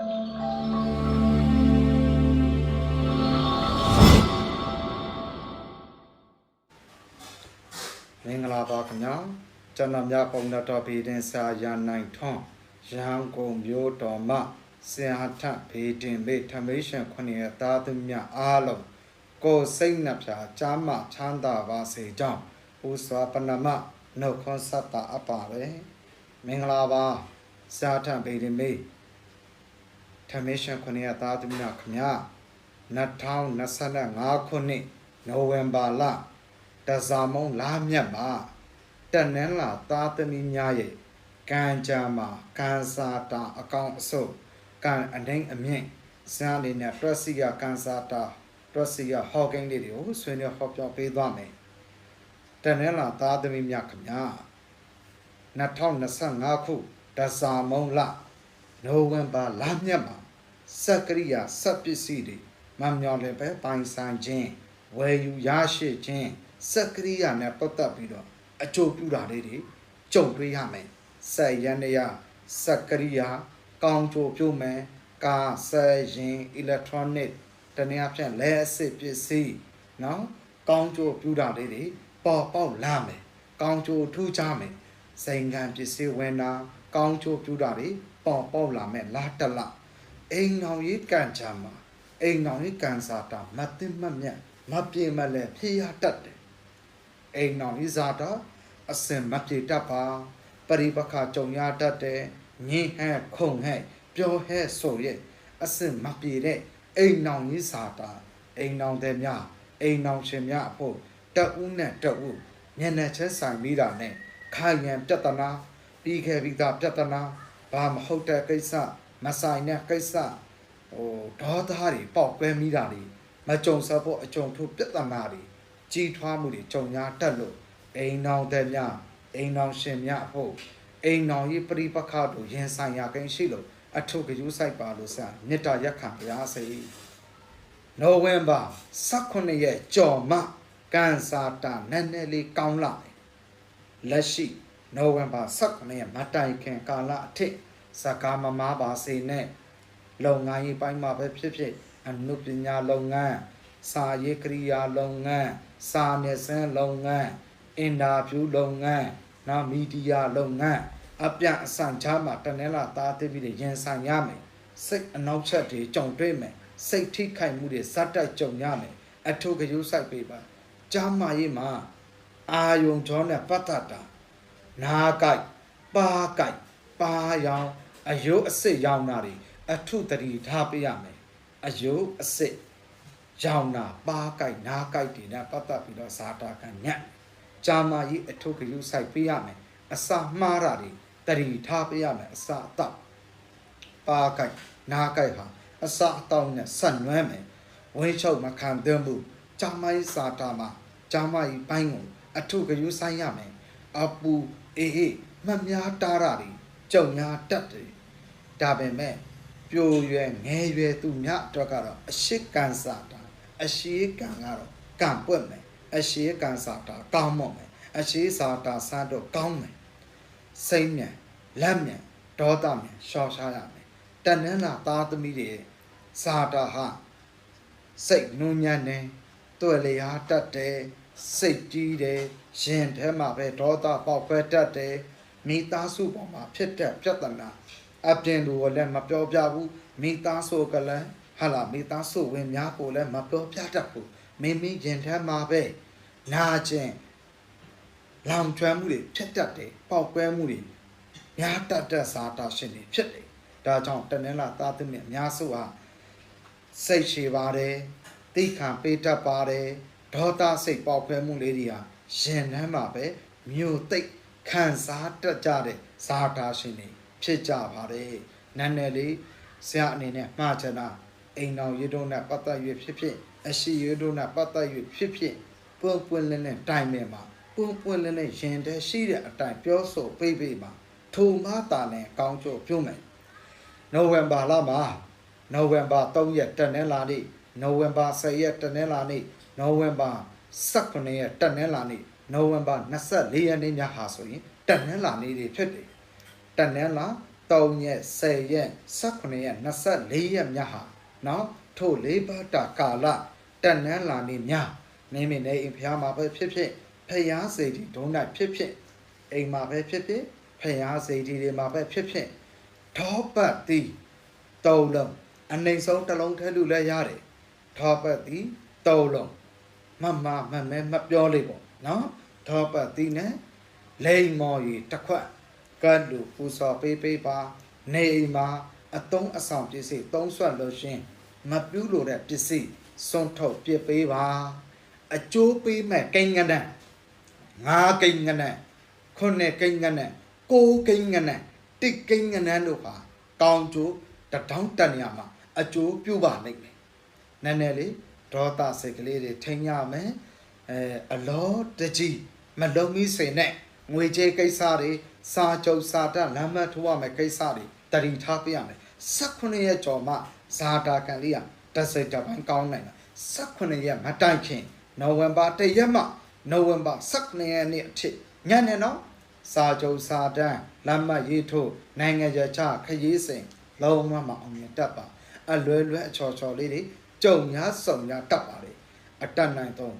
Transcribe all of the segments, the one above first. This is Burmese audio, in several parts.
မင်္ဂလာပါခင်ဗျာကျွန်တော်မြတ်ပုံတော်ဗီဒင်စာရနိုင်ထွန်းရန်ကုန်မြို့တော်မှဆရာထဗီဒင်ဘေထမေးရှင်ခုနှစ်သားသူမြအားလုံးကိုယ်စိတ်နှပြချမ်းမချမ်းသာပါစေကြောင်းဥစွာပနမနှုတ်ခွန်းဆက်တာအပ်ပါပဲမင်္ဂလာပါဆရာထဗီဒင်ဘေ ထမေးရှင်ခုနှစ်သားသူမြခင်ဗျာ2025ခုနှစ်နိုဝင်ဘာလတဇာမုံလာမြတ်မှာတနင်္လာသားသမီးများရဲ့ကံကြမ်းမှာကံစာတာအကောင်အစုပ်ကံအနှိမ့်အမြင့်စံလေးနဲ့တွက်စီကကံစာတာတွက်စီကဟောကိန်းလေးတွေကိုဆွေးနွေးဟောပြောပေးသွားမယ်တနင်္လာသားသမီးများခင်ဗျာ2025ခုတဇာမုံလ နိုဝင်ဘာလမြတ်မှာစက်ကရိယာစက်ပစ္စည်းတွေမမြော်လည်းပဲပိုင်ဆိုင်ခြင်းဝယ်ယူရရှိခြင်းစက်ကရိယာနဲ့ပတ်သက်ပြီးတော့အကျိုးပြုတာလေးတွေကြုံတွေ့ရမယ်။ဆက်ရန်ရစက်ကရိယာကောင်းကျိုးပြုမယ်။ကာဆက်ရင် electronic တနည်းအားဖြင့်လက်အစစ်ပစ္စည်းနော်ကောင်းကျိုးပြုတာလေးတွေပေါ်ပေါက်လာမယ်။ကောင်းကျိုးထူးခြားမယ်။စိန်ခံပစ္စည်းဝင်တာကောင်းကျိုးပြုတာတွေ ပေါ်ပေါက်လာမယ်လားတလအိမ်အောင်ရေးကံချမ်းမှာအိမ်အောင်ရေးကံစားတာမသိမ့်မမြတ်မပြေမလဲဖြေရတတ်တယ်အိမ်တော်ဤဇာတာအစင်မပြေတတ်ပါပရိပခကြုံရတတ်တယ်ညင်းဟဲ့ခုံဟဲ့ပြောဟဲ့ဆိုရဲ့အစင်မပြေတဲ့အိမ်တော်ဤဇာတာအိမ်တော်တဲ့များအိမ်တော်ရှင်များအဖို့တဦးနဲ့တဦးညနေချက်ဆိုင်မိတာနဲ့ခိုင်ရန်ပြဿနာပြီးခဲ့ပြီးသားပြဿနာ ဘာမဟုတ်တဲ့ကိစ္စမဆိုင်တဲ့ကိစ္စဟိုဒေါသတွေပေါက်ကွဲမိတာတွေမကြုံစဖို့အကြုံထုပြဿနာတွေကြီးထွားမှုတွေကြုံညာတက်လို့အိမ်နောင်တဲ့များအိမ်နောင်ရှင်များအဖို့အိမ်နောင်ရေးပရိပခတို့ရင်ဆိုင်ရကိန်းရှိလို့အထုကယူဆိုင်ပါလို့စမေတ္တာရက်ခံပါရစေနိုဝင်ဘာ18ရက်ကြော်မကန်စာတာနည်းနည်းလေးကောင်းလာတယ်လက်ရှိ နိုဝင်ဘာ18ရက်မတိုင်ခင်ကာလအထက်စကားမမားပါစေနဲ့လုပ်ငန်းရေးပိုင်းမှာပဲဖြစ်ဖြစ်အနုပညာလုပ်ငန်းစာရေးကရိယာလုပ်ငန်းစာနယ်ဇင်းလုပ်ငန်းအင်တာဗျူးလုပ်ငန်းနောက်မီဒီယာလုပ်ငန်းအပြအစံချားမှာတနင်္လာသားသိပြီးရင်ဆိုင်ရမယ်စိတ်အနောက်ချက်တွေကြုံတွေ့မယ်စိတ်ထိခိုက်မှုတွေစတတ်ကြုံရမယ်အထုကယူဆိုင်ပေးပါကြားမရေးမှာအာယုံကြောနဲ့ပတ်သက်တာ နာကိုက်ပါကိုက်ပါရောင်အယုတ်အစစ်ရောင်တာတွေအထုတတိထားပေးရမယ်အယုတ်အစစ်ရောင်နာပါကိုက်နာကိုက်တွေနဲ့ပတ်သက်ပြီးတော့ဇာတာကညက်ဂျာမာကြီးအထုကယူဆိုင်ပေးရမယ်အစာမှားတာတွေတတိထားပေးရမယ်အစာအတော့ပါကိုက်နာကိုက်ဟာအစာအတော့နဲ့ဆက်နွမ်းမယ်ဝင်းချုပ်မခံသင့်ဘူးဂျာမာကြီးဇာတာမှာဂျာမာကြီးပိုင်းကိုအထုကယူဆိုင်ရမယ် အပူအေးအေးမများတားတာတွေကြုံညာတက်တယ်ဒါပေမဲ့ပြိုရွယ်ငယ်ရွယ်သူမြတ်အတွက်ကတော့အရှိကန်စာတာအရှိကံကတော့ကံပွက်မယ်အရှိကံစာတာကောင်းမော့မယ်အရှိစာတာစမ်းတော့ကောင်းမယ်စိတ်မြန်လက်မြန်ဒေါသမြန်ရှော့ရှားရမယ်တဏ္ဍနာသားသမီးတွေစာတာဟာစိတ်နုညံ့နေတွေ့လျာတတ်တယ် စိတ်ကြီးတယ်ရင်ထဲမှာပဲဒေါသပေါက်ခွဲတတ်တယ်မိသားစုပေါ်မှာဖြစ်တဲ့ပြဿနာအပြင်လူကလည်းမပြောပြဘူးမိသားစုကလည်းဟာလာမိသားစုဝင်များကိုလည်းမပြောပြတတ်ဘူးမိမိရင်ထဲမှာပဲနာကျင်လောင်ကျွမ်းမှုတွေဖြစ်တတ်တယ်ပေါက်ကွဲမှုတွေများတတ်တဲ့ဇာတာရှင်တွေဖြစ်တယ်ဒါကြောင့်တနင်္လာသားသမီးအများစုဟာစိတ်ရှည်ပါတယ်သိခံပေးတတ်ပါတယ် ဒေါသစိတ်ပေါက်ကွဲမှုလေးတွေဟာရင်ထဲမှာပဲမြို့သိပ်ခံစားတတ်ကြတဲ့ဇာတာရှင်တွေဖြစ်ကြပါတယ်နန်းနယ်လေးဆရာအနေနဲ့မှားချင်တာအိမ်တော်ရည်တို့နဲ့ပတ်သက်၍ဖြစ်ဖြစ်အရှိရည်တို့နဲ့ပတ်သက်၍ဖြစ်ဖြစ်ပွန့်ပွန့်လင်းလင်းတိုင်မယ်မှာပွန့်ပွန့်လင်းလင်းရင်တဲ့ရှိတဲ့အတိုင်းပြောဆိုပေးပေးမှာထိုမှတာနဲ့ကောင်းကျိုးပြုမယ်နိုဝင်ဘာလမှာနိုဝင်ဘာ3ရက်တနင်္လာနေ့နိုဝင်ဘာ10ရက်တနင်္လာနေ့ နိုဝင်ဘာ18ရက်တနင်္လာနေ့နိုဝင်ဘာ24ရက်နေ့ညဟာဆိုရင်တနင်္လာနေ့တွေဖြစ်တယ်တနင်္လာ3ရက်10ရက်18ရက်24ရက်မြတ်ဟာနော်ထို့လေးပါးတာကာလတန်နန်းလာနေမြနေမင်းနေအိမ်ဖျားမှာပဲဖြစ်ဖြစ်ဖျားစိတ်ဒီဒုံနိုင်ဖြစ်ဖြစ်အိမ်မှာပဲဖြစ်ဖြစ်ဖျားစိတ်ဒီတွေမှာပဲဖြစ်ဖြစ်ထောပတ်သည်တုံလုံးအနိုင်ဆုံးတစ်လုံးထဲလူလဲရတယ်ထောပတ်သည်တုံလုံး မမမမဲမပြောလေးပေါ့နော်ထောပတ်သည်နဲ့လိမ္မော်ရီတစ်ခွက်ကတ်လူပူစော်ပေးပေးပါနေအိမ်မှာအတုံးအဆောင်ပစ္စည်းသုံးဆွတ်လို့ရှင်းမပြူးလို့တဲ့ပစ္စည်းစွန့်ထုတ်ပြစ်ပေးပါအကျိုးပေးမဲ့ကိန်းကနန်းငါးကိန်းကနန်းခုနှစ်ကိန်းကနန်းကိုးကိန်းကနန်းတစ်ကိန်းကနန်းတို့ဟာကောင်းကျိုးတထောင်းတန်ရမှာအကျိုးပြုပါလိမ့်မယ်နည်းနည်းလေး ဒေါသစိတ်ကလေးတွေထိန်းရမယ်အဲအလောတကြီးမလုံးမီးစိန်နဲ့ငွေကြေးကိစ္စတွေစာချုပ်စာတလမ်းမထိုးရမယ်ကိစ္စတွေတတိထားပြရမယ်18ရက်ကျော်မှဇာတာကန်လေးကတစ်စိတ်တစ်ပိုင်းကောင်းနိုင်တာ18ရက်မတိုင်ခင်နိုဝင်ဘာ1ရက်မှနိုဝင်ဘာ18ရက်နေ့အထိညနေတော့စာချုပ်စာတမ်းလမ်းမရေးထိုးနိုင်ငံခြားချခရီးစဉ်လုံးဝမအောင်မြင်တတ်ပါအလွယ်လွယ်အချော်ချော်လေးတွေ ကြုံများစုံများတတ်ပါလေအတတ်နိုင်တော့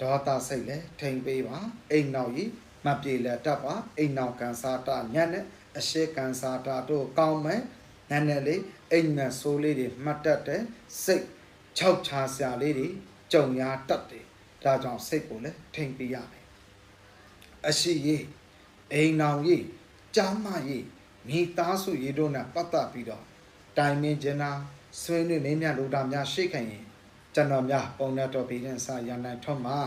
ဒေါသစိတ်လဲထိန်ပေးပါအိမ်နောက်ကြီးမပြေလဲတတ်ပါအိမ်နောက်ကန်စာတာညက်နဲ့အရှိကန်စာတာတို့ကောင်းမယ်နည်းနည်းလေးအိမ်မက်ဆိုးလေးတွေမှတ်တတ်တယ်စိတ်ခြောက်ချာစရာလေးတွေကြုံရတတ်တယ်ဒါကြောင့်စိတ်ကိုလည်းထိန်ပေးရမယ်အရှိရေးအိမ်နောင်ရေးကြားမရေးမိသားစုရေးတို့နဲ့ပတ်သက်ပြီးတော့တိုင်မင်းကျင်နာ ဆွေးနွေးမင်းများလူတာများရှိခိုင်ရင်ကျွန်တော်များပုံရတော်ပြည်တဲ့စာရန်နိုင်ထွန်းမှာ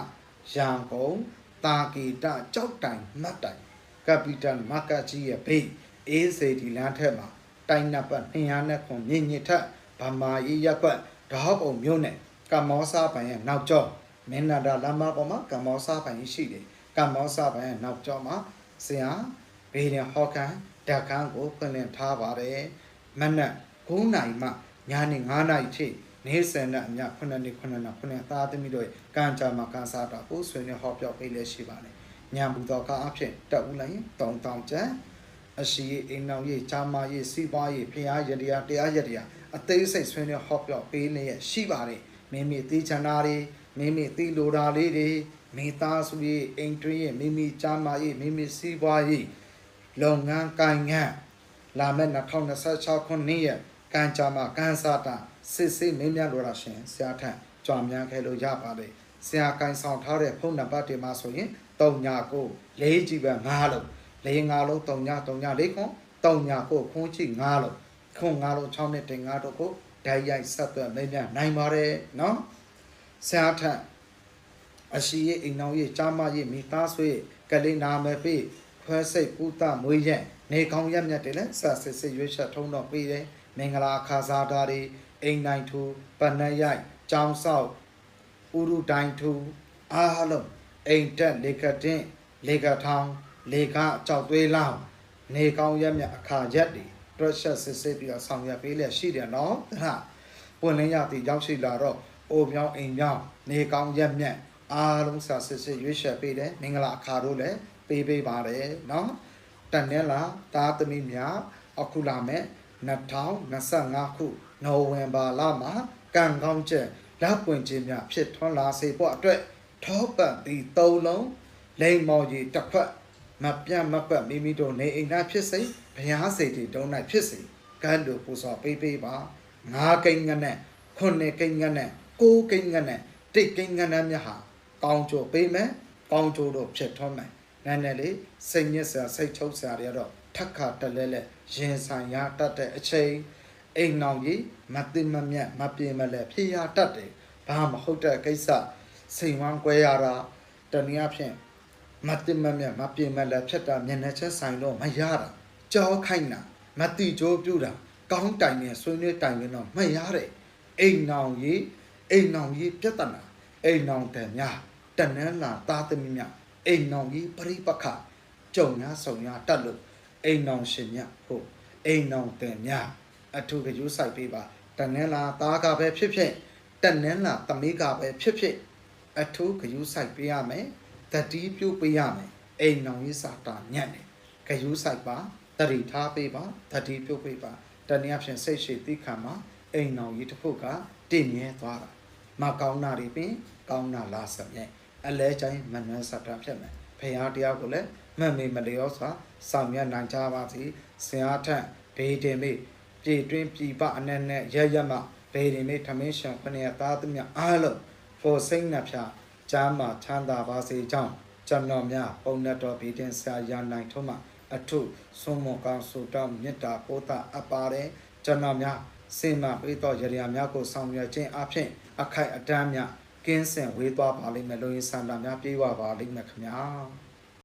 ရန်ကုန်တာကီတကြောက်တိုင်မတ်တိုင်ကပီတန်မာကကြီးရဲ့ဘေးအေးစေဒီလမ်းထက်မှာတိုင်းနပ်ပတ်200နဲ့ခွန်မြင့်ညစ်ထက်ဗမာရေးရက်ကွက်ဓာတ်ပုံမျိုးနဲ့ကမောစားပိုင်ရဲ့နောက်ကျောမင်းနာတာလမ်းမပေါ်မှာကမောစားပိုင်ရှိတယ်ကမောစားပိုင်ရဲ့နောက်ကျောမှာဆရာဘေးရင်ဟောကန်ဓာတ်ခန်းကိုဖွင့်လှစ်ထားပါတယ်မနက်9နာရီမှ ညနေ9နာရီထိနေ့စဉ်နဲ့အမျှ9နှစ်9နှစ်9သားသမီးတို့ကံကြမှာကန်စားတာကိုဆွေးနွေးဟောပြောပေးလဲရှိပါတယ်ညံဘူးတော်ကအဖြစ်တက်ဦးလိုက်ရင်3000ကျန်အရှိအိမ်နောင်ရေးချာမရေးစီးပွားရေးဖျားရတရားတရားရတရားအသေးစိတ်ဆွေးနွေးဟောပြောပေးလျက်ရှိပါတယ်မိမိသိချင်တာတွေမိမိသိလိုတာလေးတွေမိသားစုရေးအိမ်တွင်းရေးမိမိချာမရေးမိမိစီးပွားရေးလုပ်ငန်းကိုင်ငန်းလာမယ့်2026ခုနှစ်ရဲ့ ကံကြမှာကံစားတာစစ်စစ်မင်းများလိုတာရှင်ဆရာထံကြွားများခဲ့လို့ရပါတယ်ဆရာကိုင်ဆောင်ထားတဲ့ဖုန်းနံပါတ်တွေမှာဆိုရင်39 4ကြည့်ပဲ9လုံး၄9လုံး39 39 4ခွန်39ခွန်ချီ9လုံးခွန်9လုံး6နဲ့တင်9တို့ကိုဓာတ်ရိုက်ဆက်သွယ်မင်းများနိုင်ပါတယ်နော်ဆရာထံအရှိရဲ့အိမ်အောင်ရဲ့ကြားမရဲ့မိသားစုရဲ့ကလေးနာမည်ပေးခွဲစိတ်ကုသမွေးရက်နေကောင်းရက်မြတ်တွေလည်းဆက်စစ်စစ်ရွေးချက်ထုံးတော့ပေးတယ် မင်္ဂလာအခါစားတာတွေအိမ်တိုင်းထူပနက်ရိုက်ကြောင်းဆောက်ဥရုတိုင်းထူအားလုံးအိမ်တက်လေကတင်လေကထောင်လေကကြောက်သွေးလောင်းနေကောင်းရက်မြတ်အခါရက်တွေတွက်ချက်စစ်စစ်ပြီးတော့ဆောင်ရွက်ပေးလျက်ရှိတယ်နော်ဟာပွင့်လင်းရသည်ရောက်ရှိလာတော့အိုမြောင်းအိမ်မြောင်းနေကောင်းရက်မြတ်အားလုံးစာစစ်စစ်ရွေးချက်ပေးတယ်မင်္ဂလာအခါတို့လည်းပေးပေးပါတယ်နော်တန်နဲ့လာသားသမီးများအခုလာမဲ့ 2025ခုနိုဝင်ဘာလမှာကံကောင်းချက်လက်ပွင့်ခြင်းများဖြစ်ထွန်းလာစေဖို့အတွက်ထောပတ်ပြီးသုံးလုံးလိမ်မော်ကြီးတစ်ဖက်မပြတ်မပတ်မိမိတို့နေအိမ်သားဖြစ်စေဘုရားစိတ်တွေတုံး၌ဖြစ်စေကံတို့ပူစော်ပေးပေးပါငါးကိန်းငနဲ့ခုနှစ်ကိန်းငနဲ့ကိုးကိန်းငနဲ့တိတ်ကိန်းငနဲ့မြဟာကောင်းကြိုပေးမယ်ကောင်းကြိုတို့ဖြစ်ထွန်းမယ်နည်းနည်းလေးစိတ်ညစ်စရာစိတ်ချုပ်စရာတွေကတော့ထက်ခါတလဲလဲ ရင်ဆိုင်ရတတ်တဲ့အချိန်အိမ်နောင်ကြီးမသိမမြတ်မပြေမလဲဖြစ်ရတတ်တယ်ဘာမဟုတ်တဲ့ကိစ္စစိန်ဝမ်းကွဲရတာတနည်းအားဖြင့်မသိမမြတ်မပြေမလဲဖြစ်တာမျက်နှာချက်ဆိုင်တော့မရတာကြောခိုင်းတာမတိကြိုးပြူတာကောင်းတိုင်နဲ့ဆွေးနွေးတိုင်ရင်တော့မရတဲ့အိမ်နောင်ကြီးအိမ်နောင်ကြီးပြဿနာအိမ်နောင်တယ်များတနန်းလာသားသမီးများအိမ်နောင်ကြီးပရိပခကြုံများဆုံများတတ်လို့ အိမ်နောင်ရှင်မြတ်ဟုတ်အိမ်နောင်တယ်များအထူးကြိုးဆိုင်ပေးပါတနန်းလာသားကပဲဖြစ်ဖြစ်တနန်းလာသမီးကပဲဖြစ်ဖြစ်အထူးကြိုးဆိုင်ပေးရမယ်တတိပြုပေးရမယ်အိမ်နောင်ကြီးစာတာညံ့တယ်ကြိုးဆိုင်ပါတတိထားပေးပါတတိပြုတ်ပေးပါတနည်းအားဖြင့်စိတ်ရှိသိခံမှာအိမ်တော်ကြီးတစ်ခုကတည်မြဲသွားတာမကောင်းတာတွေပင်ကောင်းတာလားစမြဲအလဲချိုင်းမနှမ်းစတာဖြစ်မယ်ဖရာတရားကိုလည်း မှတ်မိမလျောစွာဆောင်ရွက်နိုင်ကြပါစေဆရာထက်ဘေးတင်မိပြည်တွင်းပြည်ပအနဲ့နဲ့ရရမဘေးတင်မိထမင်းရှင်ခဏရသားသမ ्या အားလုံးကိုစိတ်နှဖျားကျမ်းမာချမ်းသာပါစေကြောင်းကျွန်တော်များပုံနဲ့တော်ဘေးတင်ဆရာရနိုင်ထုံးမှာအထုဆုံးမကောင်းဆုတောင်းမေတ္တာပို့တာအပ်ပါတယ်ကျွန်တော်များစေမပေးတော်ရရများကိုဆောင်ရွက်ခြင်းအဖြစ်အခိုက်အတန့်များကင်းစင်ဝေးသွားပါလိမ့်မယ်လို့ယဆန္ဒများပြေးဝပါလိမ့်မယ်ခင်ဗျာ